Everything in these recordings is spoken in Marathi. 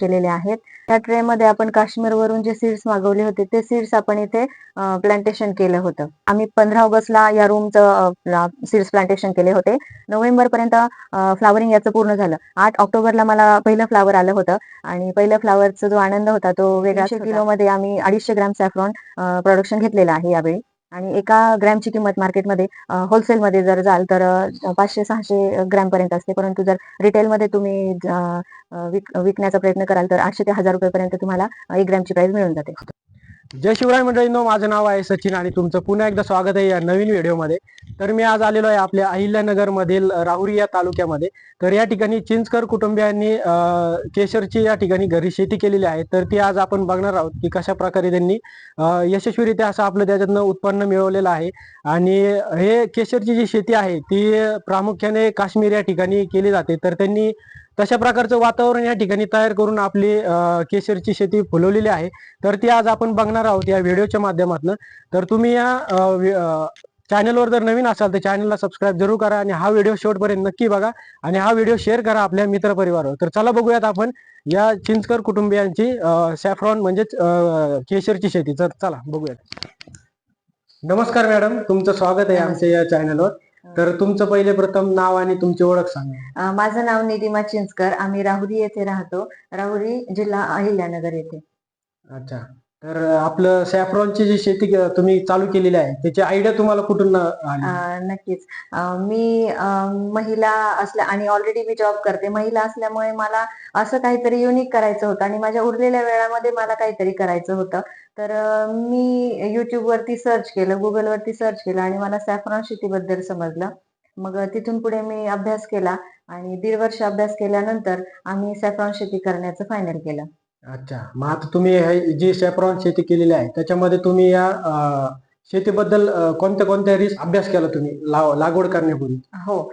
केलेले आहेत. त्या ट्रे मध्ये आपण काश्मीरवरून जे सीड्स मागवले होते ते सीड्स आपण इथे प्लांटेशन केलं होतं. आम्ही पंधरा ऑगस्टला या रूमचं सीड्स प्लांटेशन केले होते. नोव्हेंबर पर्यंत फ्लावरिंग याचं पूर्ण झालं. आठ ऑक्टोबरला मला पहिलं फ्लावर आलं होतं. आणि पहिल्या फ्लावरचा जो आनंद होता तो वेगळा किलो मध्ये आम्ही अडीचशे ग्रॅम सॅफ्रॉन प्रोडक्शन घेतलेलं आहे यावेळी. आणि एका ग्रॅमची किंमत मार्केटमध्ये होलसेलमध्ये जर जाल तर पाचशे सहाशे ग्रॅमपर्यंत असते. परंतु जर रिटेलमध्ये तुम्ही विक- विकण्याचा प्रयत्न कराल तर आठशे ते हजार रुपयेपर्यंत तुम्हाला एक ग्रॅमची प्राइस मिळून जाते. जय शिवराय मंडळींनो माझं नाव आहे सचिन आणि तुमचं पुन्हा एकदा स्वागत आहे या नवीन व्हिडिओमध्ये. तर मी आज आलेलो आहे आपल्या अहिल्यानगरमधील राहुरी या तालुक्यामध्ये. तर या ठिकाणी चिंचकर कुटुंबियांनी केशरची या ठिकाणी घरी शेती केलेली आहे. तर ती आज आपण बघणार आहोत की कशा प्रकारे त्यांनी यशस्वीरित्या असं आपलं त्याच्यातनं उत्पन्न मिळवलेलं आहे. आणि हे केशरची जी शेती आहे ती प्रामुख्याने काश्मीर या ठिकाणी केली जाते. तर त्यांनी तशा प्रकारचं वातावरण या ठिकाणी तयार करून आपली केशरची शेती फुलवलेली आहे तर ती आज आपण बघणार आहोत या व्हिडिओच्या माध्यमातून. तर तुम्ही या चॅनलवर जर नवीन असाल तर चॅनलला सबस्क्राईब जरूर करा आणि हा व्हिडिओ शेवटपर्यंत नक्की बघा आणि हा व्हिडिओ शेअर करा आपल्या मित्रपरिवारावर. तर चला बघूयात आपण या चिंचकर कुटुंबियांची सॅफ्रॉन म्हणजेच केशरची शेती. तर चला बघूयात. नमस्कार मॅडम तुमचं स्वागत आहे आमच्या या चॅनलवर. तर तुमचं पहिले प्रथम नाव आणि तुमची ओळख सांगा. अ, माझं नाव निलिमा चिंचकर. आम्ही राहुरी येथे राहतो. राहुरी जिल्हा अहिल्यानगर येथे. अच्छा. तर आपलं सॅफ्रॉनची जी शेती तुम्ही चालू केलेली आहे त्याची आयडिया तुम्हाला कुठून आली? नक्कीच. मी महिला असल्या आणि ऑलरेडी मी जॉब करते. महिला असल्यामुळे मला असं काहीतरी युनिक करायचं होतं आणि माझ्या उरलेल्या वेळामध्ये मला काहीतरी करायचं होतं. तर मी युट्यूब वरती सर्च केलं गुगलवरती सर्च केलं आणि मला सॅफ्रॉन शेतीबद्दल समजलं. मग तिथून पुढे मी अभ्यास केला आणि दीड वर्ष अभ्यास केल्यानंतर आम्ही सॅफ्रॉन शेती करण्याचं फायनल केलं. अच्छा. मग आता तुम्ही हे जी सॅफ्रॉन शेती केलेली आहे त्याच्यामध्ये तुम्ही या अं, शेतीबद्दल अं, कोणत्या कोणत्या रिस्क अभ्यास केला तुम्ही? लाव- लागवड करण्यापूर्वी? हो.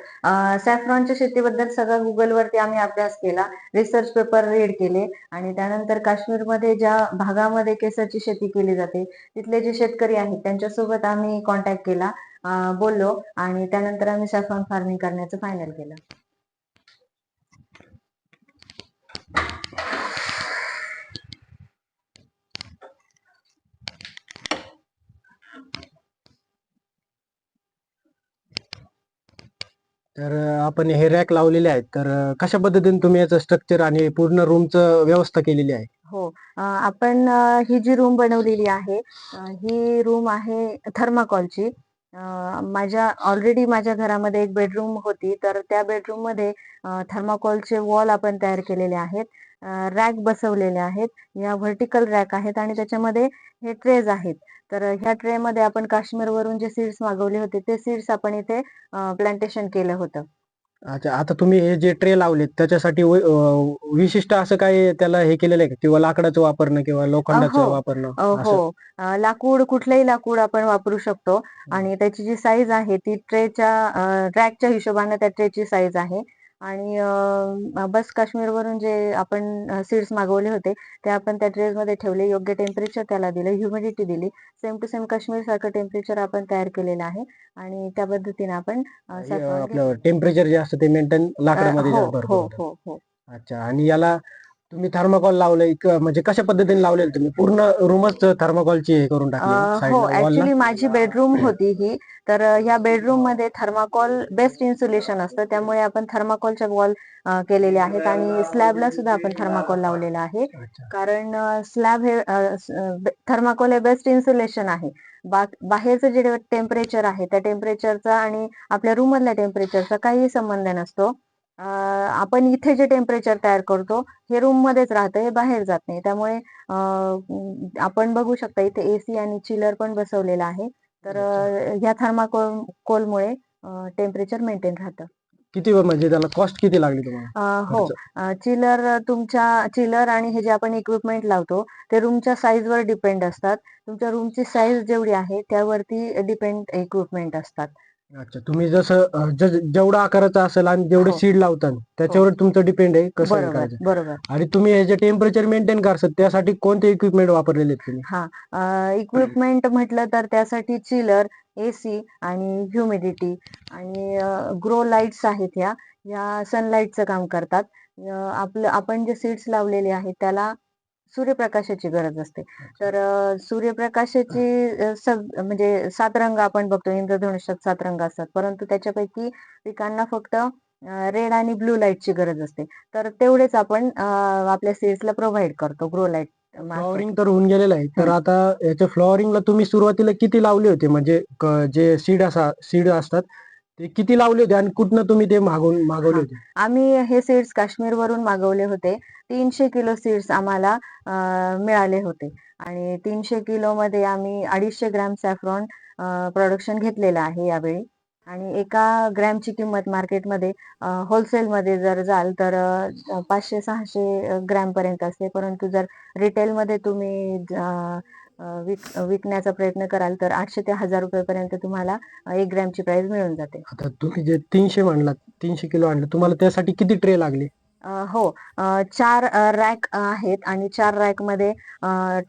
सॅफ्रॉनच्या शेतीबद्दल सगळं गुगलवरती आम्ही अभ्यास केला. रिसर्च पेपर रीड केले आणि त्यानंतर काश्मीरमध्ये ज्या भागामध्ये केसरची शेती केली जाते तिथले जे शेतकरी आहेत त्यांच्यासोबत आम्ही कॉन्टॅक्ट केला. अं, बोललो आणि त्यानंतर आम्ही सॅफ्रॉन फार्मिंग करण्याचं फायनल केलं. तर आपण हे रॅक लावलेले आहेत. तर कशा पद्धतीने तुम्ही याचं स्ट्रक्चर आणि पूर्ण रूमचं व्यवस्था केलेली आहे? हो. आपण ही जी रूम बनवलेली आहे ही रूम आहे थर्माकॉलची. माझ्या ऑलरेडी माझ्या घरामध्ये एक बेडरूम होती. तर त्या बेडरूममध्ये थर्माकॉलचे वॉल आपण तयार केलेले आहेत. रॅक बसवलेले आहेत. या व्हर्टिकल रॅक आहेत आणि त्याच्यामध्ये हे ट्रेज आहेत. तर ह्या ट्रे मध्ये आपण काश्मीरवरून जे सीड्स मागवले होते ते सीड्स आपण इथे प्लांटेशन केलं होतं. अच्छा आता तुम्ही हे जे ट्रे लावलेत त्याच्यासाठी विशिष्ट असं काही त्याला हे केलेलं आहे का? किंवा लाकडाचं वापरणं किंवा लोखंडाचं हो. वापरणं? हो. लाकूड कुठलंही लाकूड आपण वापरू शकतो. आणि त्याची जी साईज आहे ती ट्रेच्या रॅकच्या हिशोबाने त्या ट्रेची साईज आहे. आणि बस काश्मीरवरून जे आपण सीड्स मागवले होते ते आपण त्या ट्रेजमध्ये ठेवले योग्य टेम्परेचर त्याला दिलं ह्युमिडिटी दिली. सेम टू सेम काश्मीर सारखं टेम्परेचर आपण तयार केलेलं आहे. आणि त्या पद्धतीने आपण टेम्परेचर जे असतं ते मेंटेन लाकडामध्ये हो. हो हो. अच्छा. आणि याला तुम्ही थर्माकॉल लावलंय क- म्हणजे कशा पद्धतीने लावलेलं तुम्ही? पूर्ण रूमच थर्माकॉलची हे करून अ, टाकली हो ऍक्च्युली माझी बेडरूम होती ही. तर अ, ह्या बेडरूममध्ये थर्माकॉल बेस्ट इन्सुलेशन असतं. त्यामुळे आपण थर्माकॉलच्या वॉल केलेले आहेत आणि स्लॅबला सुद्धा आपण थर्माकॉल लावलेला आहे. अच्छा. कारण स्लॅब हे थर्माकोल हे बेस्ट इन्सुलेशन आहे. बा बाहेरचं जे टेम्परेचर आहे त्या टेम्परेचरचा आणि आपल्या रूम मधल्या टेम्परेचरचा काही संबंध नसतो. आपण इथे जे टेम्परेचर तयार करतो हे रूम मध्येच राहतं हे बाहेर जात नाही. त्यामुळे आपण बघू शकता इथे एसी आणि चिलर पण बसवलेला आहे. तर ह्या थर्माकोल कोलमुळे टेम्परेचर मेंटेन राहतं. किती म्हणजे त्याला कॉस्ट किती लागली तुम्हाला? हो? चिलर तुमच्या चिलर आणि हे जे आपण इक्विपमेंट लावतो ते रूमच्या साईज वर डिपेंड असतात. तुमच्या रूमची साईज जेवढी आहे त्यावरती डिपेंड इक्विपमेंट असतात. अच्छा तुम्ही जसं ज- जेवढा आकाराचा असेल आणि जेवढे हो. सीड लावतात त्याच्यावर तुमचं डिपेंड आहे कसं हे बरोबर करायचं बरोबर. आणि तुम्ही हे जे टेम्परेचर मेंटेन करतात त्यासाठी कोणते इक्विपमेंट वापरलेले आहेत तुम्ही? हा इक्विपमेंट म्हटलं तर त्यासाठी चिलर ए सी आणि ह्युमिडिटी आणि ग्रो लाईट्स आहेत ह्या. या सनलाईटचं काम करतात. अं, आपलं आपण जे सीड्स लावलेले आहेत त्याला सूर्यप्रकाशाची गरज असते. तर सूर्यप्रकाशाची सग म्हणजे सात रंग आपण बघतो इंद्रधनुष्यात सात रंग असतात. परंतु त्याच्यापैकी पिकांना फक्त रेड आणि ब्लू लाईटची गरज असते. तर तेवढेच आपण आपल्या सीड्सला प्रोव्हाइड करतो ग्रो लाइट फ्लॉवरिंग तर होऊन गेलेलं आहे. तर. आता याच्या फ्लॉवरिंगला तुम्ही सुरुवातीला किती लावले होते? म्हणजे जे सीड असा सीड असतात ते किती लावले होते आणि कुठनं तुम्ही ते मागवून मागवले. होते? आम्ही हे सीड्स काश्मीर वरून मागवले होते. तीनशे किलो सीड्स आम्हाला मिळाले होते. आणि तीनशे किलो मध्ये आम्ही अडीचशे ग्रॅम सॅफ्रॉन प्रोडक्शन घेतलेलं आहे यावेळी. आणि एका ग्रॅमची किंमत मार्केटमध्ये होलसेल मध्ये जर जाल तर पाचशे सहाशे ग्रॅम पर्यंत असते. परंतु जर रिटेल मध्ये तुम्ही विक विकण्याचा प्रयत्न कराल तर आठशे ते हजार रुपयेपर्यंत तुम्हाला एक ग्रॅमची प्राइस मिळून जाते. आता तुम्ही जे तीनशे म्हणलात तीनशे किलो आणलं तुम्हाला त्यासाठी किती ट्रे लागले? अ, हो. अ, चार रॅक आहेत आणि चार रॅकमध्ये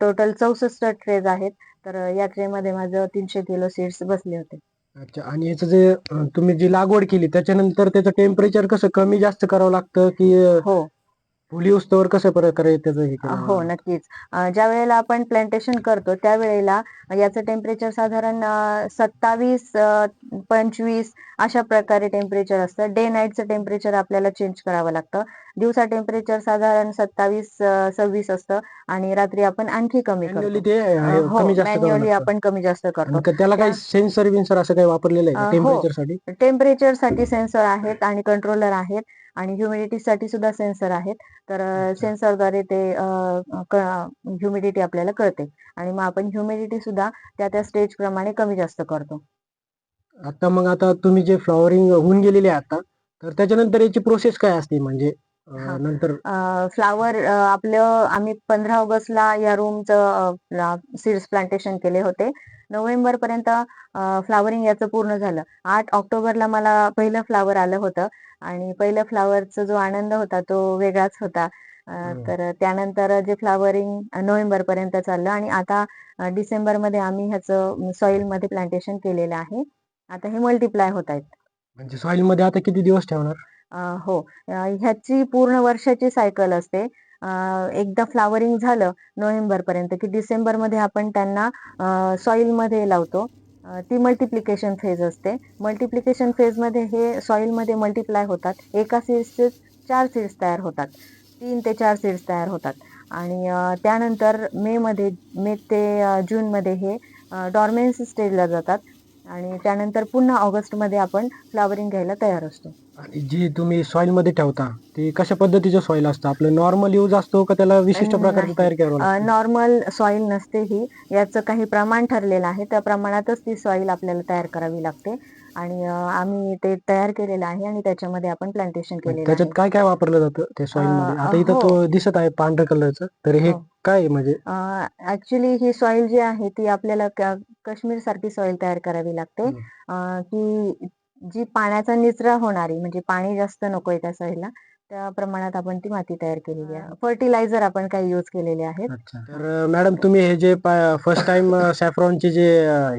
टोटल चौसष्ट ट्रेज आहेत. तर या ट्रे मध्ये माझं तीनशे किलो सीड्स बसले होते. अच्छा. आणि याचं जे अं, तुम्ही जी लागवड केली त्याच्यानंतर त्याचं टेम्परेचर कसं कमी जास्त करावं लागतं की अं, हो. फुली उस्तवर कसं प्रकारे त्याचं हे केलं? हो नक्कीच. अ, ज्या वेळेला आपण प्लांटेशन करतो त्यावेळेला याचं टेम्परेचर साधारण सत्तावीस पंचवीस अशा प्रकारे टेम्परेचर असतं. डे नाईटचं टेम्परेचर आपल्याला चेंज करावं लागतं. दिवसा टेम्परेचर साधारण सत्तावीस सव्वीस असतं आणि रात्री आपण आणखी कमी करतो. ते अ, अं, हो कमी जास्त करावं मॅन्युअली लागतं. आपण कमी जास्त करतो. आणि का- त्याला काही सेन्सर बिन्सर असं काही वापरलेलं आहे अं, हो. टेम्परेचरसाठी? टेम्परेचरसाठी सेन्सर आहेत आणि कंट्रोलर आहेत. आणि ह्युमिडिटी साठी सुद्धा सेन्सर आहेत. तर. सेन्सरद्वारे ते ह्युमिडिटी आपल्याला कळते. आणि मग आपण ह्युमिडिटी सुद्धा त्या त्या स्टेज प्रमाणे कमी जास्त करतो. आता मग आता तुम्ही जे फ्लॉवरिंग होऊन गेलेले आता तर त्याच्यानंतर याची प्रोसेस काय असते? म्हणजे हा. नंतर फ्लावर आपलं आम्ही पंधरा ऑगस्टला या रूमचं सीड्स प्लांटेशन केले होते. नोव्हेंबर पर्यंत फ्लावरिंग याचं पूर्ण झालं. आठ ऑक्टोबरला मला पहिलं फ्लावर आलं होतं. आणि पहिल्या फ्लावरचा जो आनंद होता तो वेगळाच होता. अं, हम्म. तर त्यानंतर जे फ्लावरिंग नोव्हेंबर पर्यंत चाललं. आणि आता डिसेंबरमध्ये आम्ही ह्याचं सॉइलमध्ये प्लांटेशन केलेलं आहे. आता हे मल्टिप्लाय होत आहेत. म्हणजे सॉइलमध्ये आता किती दिवस ठेवणार? हो. ह्याची पूर्ण वर्षाची सायकल असते. एकदा फ्लावरिंग झालं नोव्हेंबर पर्यंत की डिसेंबरमध्ये आपण त्यांना सॉइलमध्ये लावतो. ती मल्टिप्लिकेशन फेज असते. मल्टिप्लिकेशन फेजमध्ये हे सॉईलमध्ये मल्टिप्लाय होतात. एका सीड्सचे चार सीड्स तयार होतात. तीन ते चार सीड्स तयार होतात. आणि त्यानंतर मेमध्ये मे ते जूनमध्ये हे डॉर्मेन्सी स्टेजला जातात. आणि त्यानंतर पुन्हा ऑगस्टमध्ये आपण फ्लावरिंग घ्यायला तयार असतो. आणि जी तुम्ही सॉइलमध्ये ठेवता ते कशा पद्धतीचं सॉइल असतं? आपलं नॉर्मल यूज असतो का त्याला विशिष्ट. प्रकारचं तयार करावं नॉर्मल सॉइल नसते ही. याचं काही प्रमाण ठरलेलं आहे. त्या प्रमाणातच ती सॉइल आपल्याला तयार करावी लागते. आणि आम्ही ते तयार केलेलं आहे आणि त्याच्यामध्ये आपण प्लांटेशन केलेलं त्याच्यात आहे काय काय वापरलं जातं ते सॉइलमध्ये आता इथं हो. तो दिसत आहे पांढऱ्या कलरचं तर हे हो. काय आहे म्हणजे ऍक्च्युली ही सॉइल जी आहे ती आपल्याला क- काश्मीर सारखी सॉइल तयार करावी लागते हम्म. अं, की जी पाण्याचा निचरा होणारी म्हणजे पाणी जास्त नकोय त्या सॉइलला त्या प्रमाणात आपण ती माती तयार केलेली आहे. फर्टिलायझर आपण काही युज केलेले आहेत. अच्छा. तर मॅडम तुम्ही हे जे फर्स्ट टाइम सॅफ्रॉनचे जे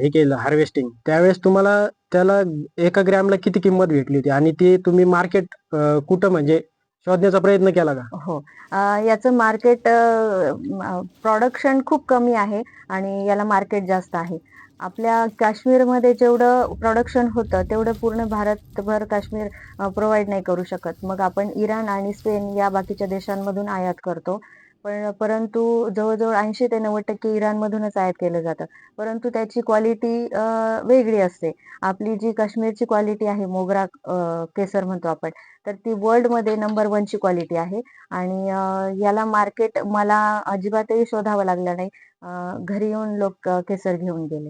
हे केलं हार्वेस्टिंग त्यावेळेस तुम्हाला त्याला एका ग्रॅमला किती किंमत भेटली होती? आणि ती तुम्ही मार्केट कुठं म्हणजे शोधण्याचा प्रयत्न केला का? हो. याचं मार्केट प्रोडक्शन खूप कमी आहे आणि याला मार्केट जास्त आहे. आपल्या काश्मीरमध्ये जेवढं प्रोडक्शन होतं तेवढं पूर्ण भारतभर काश्मीर प्रोव्हाइड नाही करू शकत. मग आपण इराण आणि स्पेन या बाकीच्या देशांमधून आयात करतो. पण परंतु जवळजवळ ऐंशी ते नव्वद टक्के इराणमधूनच आयात केलं जातं. परंतु त्याची क्वालिटी वेगळी असते. आपली जी काश्मीरची क्वालिटी आहे मोगरा केसर म्हणतो आपण तर ती वर्ल्डमध्ये नंबर वनची क्वालिटी आहे. आणि याला मार्केट मला अजिबातही शोधावं लागलं नाही. घरी येऊन लोक केसर घेऊन गेले.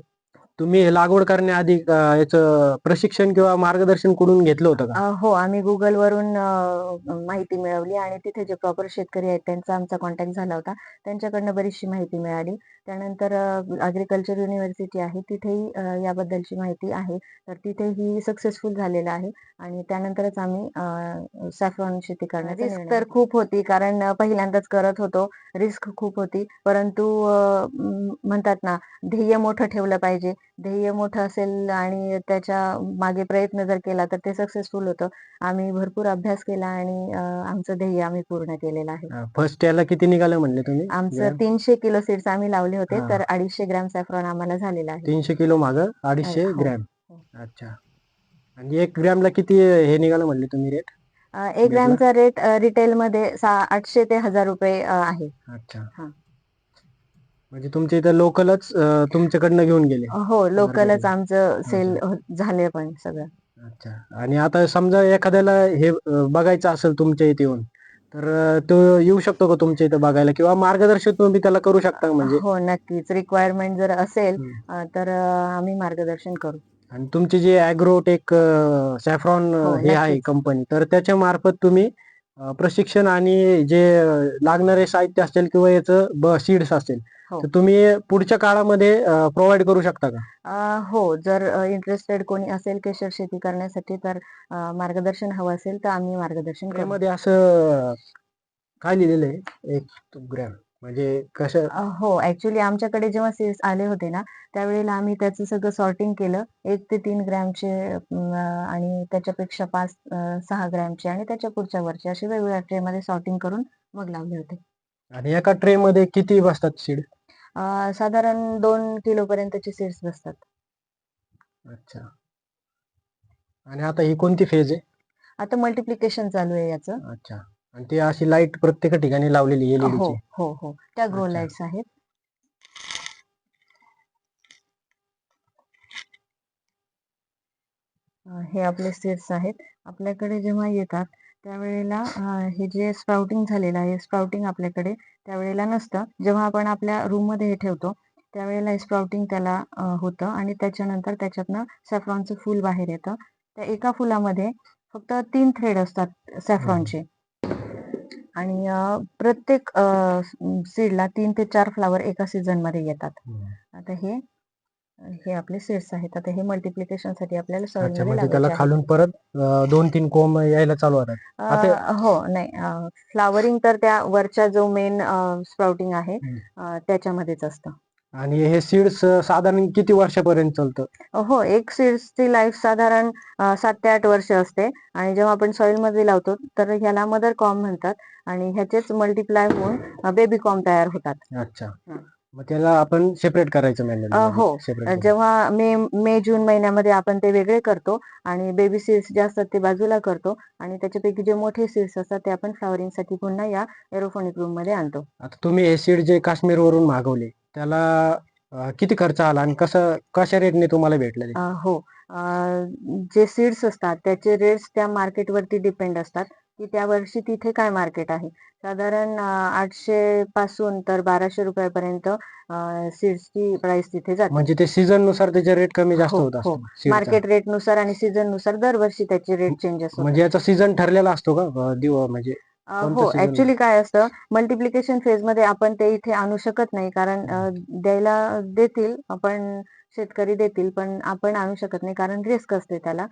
तुम्ही हे लागवड करण्याआधी अं, याचं प्रशिक्षण किंवा मार्गदर्शन कुठून घेतलं होतं का? अं, हो आम्ही गुगल वरून अं, माहिती मिळवली आणि तिथे जे प्रॉपर शेतकरी आहेत त्यांचा आमचा कॉन्टॅक्ट झाला होता. त्यांच्याकडनं बरीचशी माहिती मिळाली. त्यानंतर अग्रिकल्चर युनिव्हर्सिटी आहे. तिथेही अं, याबद्दलची माहिती आहे. तर तिथेही सक्सेसफुल झालेलं आहे. आणि त्यानंतरच आम्ही सॅफ्रॉन शेती करण्याचा रिस्क तर खूप होती कारण अं, पहिल्यांदाच करत होतो. रिस्क खूप होती. परंतु अं, म- म्हणतात ना ध्येय मोठं ठेवलं पाहिजे. ध्येय मोठं असेल आणि त्याच्यामागे प्रयत्न जर केला तर ते सक्सेसफुल होतं आम्ही भरपूर अभ्यास केला आणि आमचं ध्येय आम्ही पूर्ण केलेलं आहे फर्स्ट याला किती निघालं म्हणले तुम्ही आमचं? तीनशे किलो सीड्स आम्ही लावले होते हा. तर अडीचशे ग्रॅम सॅफ्रॉन आम्हाला झालेला आहे तीनशे किलो माग अडीचशे हो. ग्रॅम हो. अच्छा आणि एक ग्रॅमला किती हे निघालं म्हणले तुम्ही रेट एक ग्रॅमचा रेट रिटेल मध्ये सा- आठशे ते हजार रुपये आहे अच्छा हा. म्हणजे तुमच्या इथं लोकलच तुमच्याकडनं घेऊन गेले हो लोकलच. आमचं सेल झाले पण सगळं अच्छा आणि आता समजा एखाद्याला हे अं, बघायचं असेल तुमच्या इथे येऊन तर अं, तो येऊ शकतो का तुमच्या इथं बघायला किंवा मार्गदर्शन तुम्ही त्याला करू शकता म्हणजे हो नक्कीच रिक्वायरमेंट जर असेल हम्म. अं, तर अं, आम्ही मार्गदर्शन करू आणि तुमची जी अॅग्रोटेक सॅफ्रॉन हो, हे आहे नक्कीच. कंपनी तर त्याच्या मार्फत तुम्ही अं, प्रशिक्षण आणि जे अं, लागणारे साहित्य असेल किंवा याचं सीड्स असेल. तर तुम्ही पुढच्या काळामध्ये प्रोव्हाइड करू शकता का? हो. जर इंटरेस्टेड कोणी असेल केशर शेती करण्यासाठी तर मार्गदर्शन हवं असेल तर आम्ही मार्गदर्शन करू. त्यामध्ये असं काय लिहिलेलं आहे? एक ग्रॅम. म्हणजे कसं हो. ऍक्च्युली आमच्याकडे जेव्हा सीड्स आले होते ना त्यावेळेला आम्ही त्याचं सगळं सॉर्टिंग केलं. एक ते तीन ग्रॅमचे आणि त्याच्यापेक्षा पाच सहा ग्रॅमचे आणि त्याच्या पुढच्या वरचे असे वेगवेगळ्या ट्रे मध्ये सॉर्टिंग करून मग लावले होते. आणि एका ट्रे मध्ये किती बसतात सीड अं, साधारण दोन किलो पर्यंतचे सीड्स बसतात. अच्छा. आणि आता ही कोणती फेज आहे? आता मल्टिप्लिकेशन चालू आहे याचं. अच्छा. आणि ती अशी लाइट प्रत्येक ठिकाणी लावलेली हो एलईडी हो हो त्या ग्रो अच्छा. लाईट्स आहेत. अं, हे आपले सीड्स आहेत. आपल्याकडे जेव्हा येतात त्यावेळेला हे जे स्प्राउटिंग झालेलं आहे स्प्राउटिंग आपल्याकडे त्यावेळेला नसतं. जेव्हा आपण आपल्या रूममध्ये हे ठेवतो त्यावेळेला हे स्प्राउटिंग त्याला होतं आणि त्याच्यानंतर त्याच्यातनं सॅफ्रॉनचं फूल बाहेर येतं. त्या एका फुलामध्ये फक्त तीन थ्रेड असतात सॅफ्रॉनचे आणि प्रत्येक सीडला तीन ते चार फ्लावर एका सीझनमध्ये येतात. आता हे हे आपले सीड्स आहेत. आता हे मल्टिप्लिकेशनसाठी आपल्याला अच्छा म्हणजे त्याला. खालून परत अं, दोन तीन कोंब यायला चालू होतात. आता- अं, हो नाही फ्लावरिंग तर त्या वरच्या जो मेन स्प्राउटिंग आहे हम्म. अं, त्याच्यामध्येच असतं. आणि हे सीड्स साधारण किती वर्षापर्यंत चालतं? हो एक सीड्सची लाईफ साधारण अं, सात ते आठ वर्ष असते. आणि जेव्हा आपण सॉइलमध्ये लावतो तर ह्याला मदर कॉम म्हणतात. आणि ह्याचेच मल्टिप्लाय होऊन बेबी कॉम तयार होतात. अच्छा. हं. मग त्याला आपण सेपरेट करायचं मॅन्युअल हो. सेपरेट जेव्हा मे मे जून महिन्यामध्ये आपण ते वेगळे करतो आणि बेबी सीड्स जे असतात ते बाजूला करतो आणि त्याच्यापैकी जे मोठे सीड्स असतात ते आपण फ्लॉवरिंगसाठी पुन्हा या एरोफोनिक रूममध्ये आणतो आता तुम्ही हे सीड जे काश्मीर वरून मागवले त्याला अं, किती खर्च आला आणि कसं कशा रेटने तुम्हाला भेटलं ते? अं, हो अं, जे सीड्स असतात त्याचे रेट्स त्या मार्केट वरती डिपेंड असतात की त्या वर्षी तिथे काय मार्केट आहे? साधारण आठशे पासून तर बाराशे रुपयापर्यंत सीड्सची प्राइस तिथे जाते. म्हणजे ते सीझननुसार त्याचे रेट कमी जास्त हो, होत हो. मार्केट रेटनुसार आणि सीझननुसार दरवर्षी त्याचे रेट चेंजेस होतात. म्हणजे याचा सीझन ठरलेला असतो का दिव म्हणजे हो? ऍक्च्युली काय असतं मल्टिप्लिकेशन फेजमध्ये आपण ते इथे आणू शकत नाही कारण द्यायला देतील आपण शेतकरी देतील पण आपण आणू शकत नाही कारण रिस्क असते त्याला.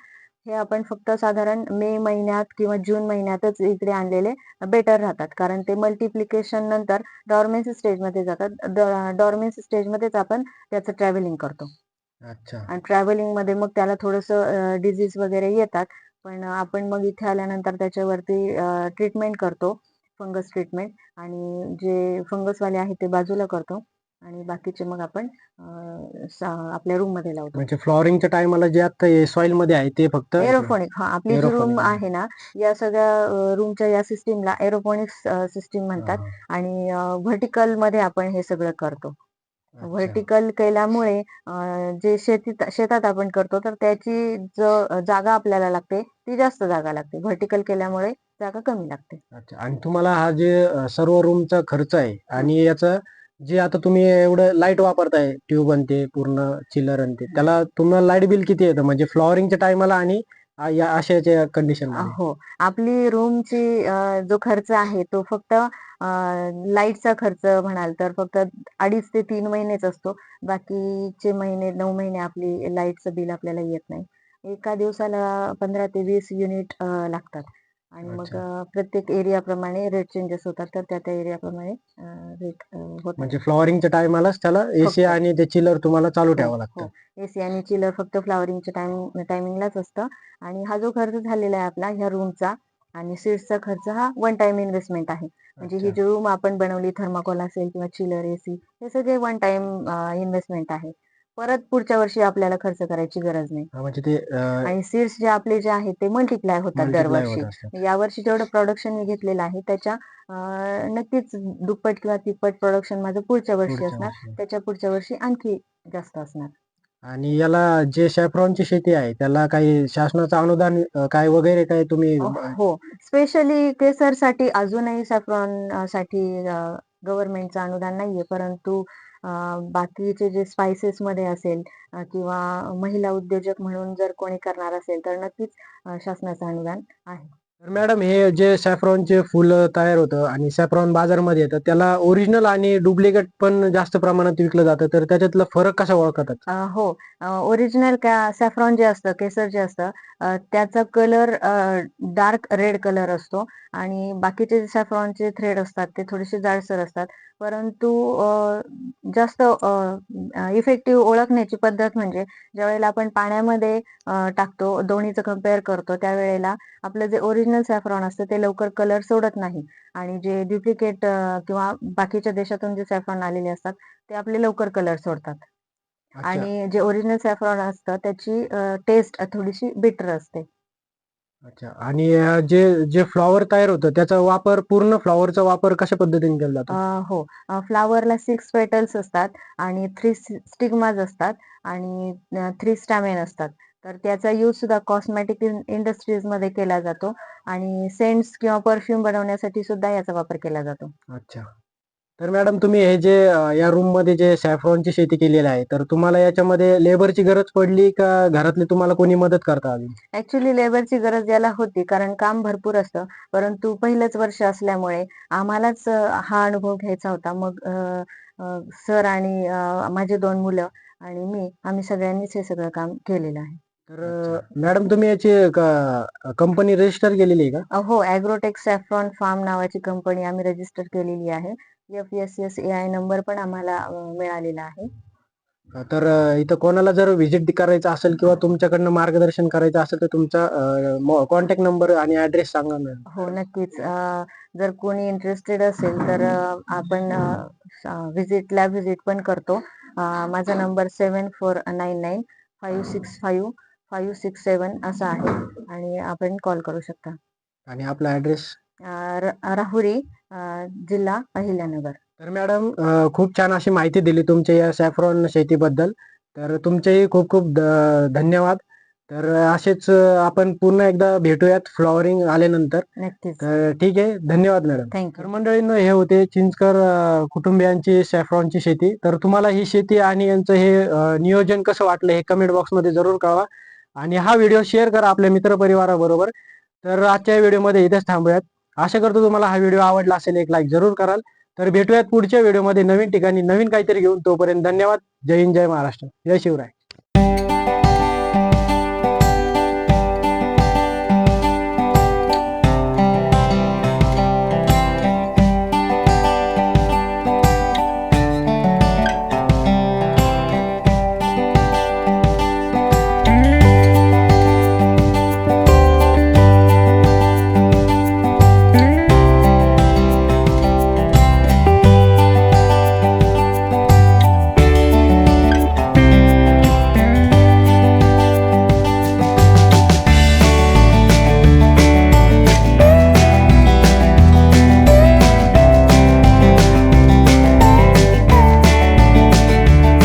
हे आपण फक्त साधारण मे महिन्यात किंवा जून महिन्यातच इकडे आणलेले बेटर राहतात. कारण ते मल्टिप्लिकेशन नंतर डॉर्मेन्सी स्टेजमध्ये जातात. डॉर्मेन्सी स्टेज मध्येच आपण त्याचं ट्रॅव्हलिंग करतो. अच्छा. आणि ट्रॅव्हलिंगमध्ये मग त्याला थोडस डिझीज वगैरे येतात. पण आपण मग इथे आल्यानंतर त्याच्यावरती ट्रीटमेंट करतो. फंगस ट्रीटमेंट आणि जे फंगसवाले आहेत ते बाजूला करतो. आणि बाकीचे मग आपण आपल्या रूममध्ये लावतो. म्हणजे फ्लॉवरिंगच्या टायमाला जे आता सॉइलमध्ये आहे ते फक्त एरोफोनिक हा आपली जी रूम आहे. ना या सगळ्या रूमच्या या सिस्टीमला एरोपोनिक्स सिस्टीम म्हणतात. आणि व्हर्टिकलमध्ये आपण हे सगळं करतो. व्हर्टिकल केल्यामुळे जे शेतीत शेतात आपण करतो तर त्याची जो जागा आपल्याला लागते ती जास्त जागा लागते. व्हर्टिकल केल्यामुळे जागा कमी लागते. अच्छा. आणि तुम्हाला हा जे सर्व रूमचा खर्च आहे आणि याचं जे आता तुम्ही एवढं लाइट वापरताय ट्यूब आणि ते पूर्ण चिल्लर आणि ते त्याला तुम्हाला लाइट बिल किती येतं? म्हणजे फ्लॉवरिंगच्या टायमाला आणि आ- या अशाच्या कंडिशनमध्ये? हो. आपली रूमची जो खर्च आहे तो फक्त लाईटचा खर्च म्हणाल तर फक्त अडीच ते तीन महिनेच असतो. बाकीचे महिने नऊ महिने आपली लाईटचं बिल आपल्याला येत नाही. एका दिवसाला पंधरा ते वीस युनिट लागतात. आणि मग अच्छा. प्रत्येक एरिया प्रमाणे रेट चेंजेस होतात तर त्या त्या एरिया प्रमाणे रेट होतात म्हणजे फ्लॉवरिंगच्या टायमालाच त्याला एसी फक्त. आणि ते चिलर तुम्हाला चालू ठेवावं लागतं हो एसी आणि चिलर फक्त फ्लावरिंगच्या टाइम टायमिंगलाच असतं आणि हा जो खर्च झालेला आहे आपला ह्या रूमचा आणि सीट्सचा खर्च हा वन टाइम इन्व्हेस्टमेंट आहे म्हणजे ही अच्छा. जी रूम आपण बनवली थर्माकोल असेल किंवा चिलर एसी हे सगळे वन टाइम इन्व्हेस्टमेंट आहे परत पुढच्या वर्षी आपल्याला खर्च करायची गरज नाही. हा, म्हणजे ते अं, आणि सीट्स जे आपले जे आहेत ते मल्टिप्लाय होतात multiply दरवर्षी. होत असतात. यावर्षी जेवढं प्रोडक्शन मी घेतलेलं आहे त्याच्या अं, नक्कीच दुप्पट किंवा तिप्पट प्रोडक्शन माझं पुढच्या वर्षी पुढच्या असणार. वर्षी. त्याच्या पुढच्या वर्षी आणखी जास्त असणार. आणि याला जे सॅफ्रॉनची शेती आहे त्याला काही शासनाचं अनुदान अं, काय वगैरे काय तुम्ही हो. स्पेशली केसरसाठी अजूनही सॅफ्रॉनसाठी गव्हर्नमेंटचं अनुदान नाहीये परंतु बाकीचे जे स्पायसेस मध्ये असेल किंवा महिला उद्योजक म्हणून जर कोणी करणार असेल तर नक्कीच शासनाचं अनुदान आहे. तर मॅडम हे जे सॅफ्रॉनचे फुल तयार होतं आणि सॅफ्रॉन बाजारमध्ये येतं त्याला ओरिजिनल आणि डुप्लिकेट पण जास्त प्रमाणात विकलं जातं तर त्याच्यातला फरक कसा ओळखतात? हो. ओरिजिनल का सॅफ्रॉन जे असतं केसर जे असतं त्याचा कलर डार्क रेड कलर असतो आणि बाकीचे जे सॅफ्रॉनचे थ्रेड असतात ते थोडेसे जाडसर असतात. परंतु जास्त इफेक्टिव्ह ओळखण्याची पद्धत म्हणजे ज्यावेळेला आपण पाण्यामध्ये टाकतो दोन्हीचं कंपेअर करतो त्यावेळेला आपलं जे ओरिजिनल सॅफ्रॉन असतं ते लवकर कलर सोडत नाही. आणि जे डुप्लिकेट किंवा बाकीच्या देशातून जे सॅफ्रॉन आलेले असतात ते आपले लवकर कलर सोडतात. आणि जे ओरिजिनल सॅफ्रॉन असतं त्याची टेस्ट थोडीशी बिटर असते. अच्छा. आणि अं, जे जे फ्लॉवर तयार होतं त्याचा वापर पूर्ण फ्लॉवरचा वापर कशा पद्धतीने केला जातो? अं, हो. फ्लावरला सिक्स पेटल्स असतात आणि थ्री स्टिग्माज असतात आणि थ्री स्टॅमेन असतात. तर त्याचा यूज सुद्धा कॉस्मेटिक इंडस्ट्रीजमध्ये केला जातो आणि सेंट्स किंवा परफ्यूम बनवण्यासाठी सुद्धा याचा वापर केला जातो. अच्छा. तर मॅडम तुम्ही हे जे या रूममध्ये जे सॅफ्रॉनची शेती केलेली आहे तर तुम्हाला याच्यामध्ये लेबरची गरज पडली का घरातले तुम्हाला कोणी मदत करता आली? ऍक्च्युली लेबरची गरज याला होती कारण काम भरपूर असतं. परंतु पहिलंच वर्ष असल्यामुळे आम्हालाच हा अनुभव घ्यायचा होता. मग सर आणि अं, माझे दोन मुलं आणि मी आम्ही सगळ्यांनीच हे सगळं काम केलेलं आहे. तर मॅडम तुम्ही याची कंपनी रजिस्टर केलेली आहे का? हो अॅग्रोटेक सॅफ्रॉन फार्म नावाची कंपनी आम्ही रजिस्टर केलेली आहे. F S S A I number पण आम्हाला मिळालेला आहे. तर इथं कोणाला जर व्हिजिट करायचं असेल किंवा तुमच्याकडनं मार्गदर्शन करायचं असेल तर तुमचा कॉन्टॅक्ट नंबर आणि ऍड्रेस सांगा मॅडम. हो नक्कीच. जर कोणी इंटरेस्टेड असेल तर आपण व्हिजिटला व्हिजिट पण करतो. माझा number seven four nine nine five six five five six seven असा आहे. आणि आपण कॉल करू शकता. आणि आपला ऍड्रेस अ, र- राहुरी अ, जिल्हा अहिल्यानगर. तर मॅडम अं, खूप छान अशी माहिती दिली तुमच्या या सॅफ्रॉन शेतीबद्दल. तर तुमचेही खूप खूप ध- धन्यवाद. तर असेच अं, आपण पुन्हा एकदा भेटूयात फ्लॉवरिंग आल्यानंतर. नक्कीच. तर ठीक आहे. धन्यवाद मॅडम तर थँक्यू मंडळींनो हे होते चिंचकर अं, कुटुंबियांची सॅफ्रॉनची शेती. तर तुम्हाला ही शेती आणि यांचं हे अं, नियोजन कसं वाटलं हे कमेंट बॉक्समध्ये जरूर कळवा. आणि हा व्हिडिओ शेअर करा आपल्या मित्रपरिवाराबरोबर. तर आजच्या व्हिडिओमध्ये इथेच थांबूयात. आशा करतो तुम्हाला हा व्हिडिओ आवडला असेल एक लाईक जरूर कराल. तर भेटूयात पुढच्या व्हिडिओमध्ये नवीन ठिकाणी नवीन काहीतरी घेऊन. तोपर्यंत धन्यवाद. जय हिंद जय महाराष्ट्र. जय शिवराय.